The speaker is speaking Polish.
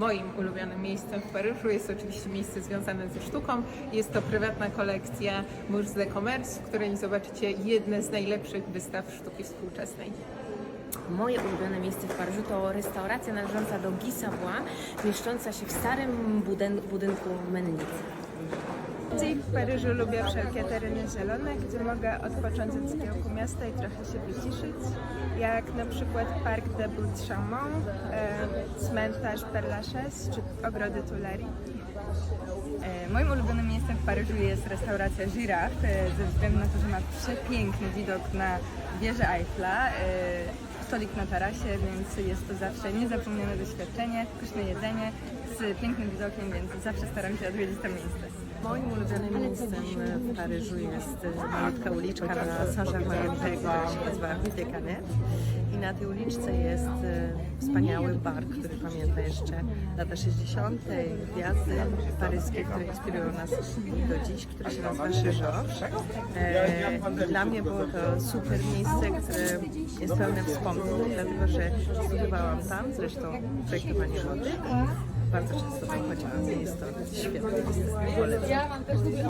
Moim ulubionym miejscem w Paryżu jest oczywiście miejsce związane ze sztuką. Jest to prywatna kolekcja Murs de Commerce, w której zobaczycie jedne z najlepszych wystaw sztuki współczesnej. Moje ulubione miejsce w Paryżu to restauracja należąca do Guy Savoy, mieszcząca się w starym budyn- budynku mennicy. W Paryżu lubię wszelkie tereny zielone, gdzie mogę odpocząć od zgiełku miasta i trochę się wyciszyć, jak na przykład Parc de Butte-Chaumont, e, cmentarz Père Lachaise czy ogrody Tuileries. E, Moim ulubionym miejscem w Paryżu jest restauracja Giraffe, e, ze względu na to, że ma przepiękny widok na wieżę Eiffla, e, stolik na tarasie, więc jest to zawsze niezapomniane doświadczenie, pyszne jedzenie z pięknym widokiem, więc zawsze staram się odwiedzić to miejsce. Moim ulubionym miejscem w Paryżu jest e, malutka uliczka na Saint-Germain-des-Prés, która się nazywa Rue. I na tej uliczce jest e, wspaniały bar, który pamięta jeszcze lata 60. gwiazdy paryskie, które inspirują nas do dziś, który się nazywa Krzyżow. E, Dla mnie było to super miejsce, które jest pełne wspomnień, dlatego że studiowałam tam, zresztą projektowanie mody. Bardzo często tam chodziłam, jest to świetne miejsce, polecam.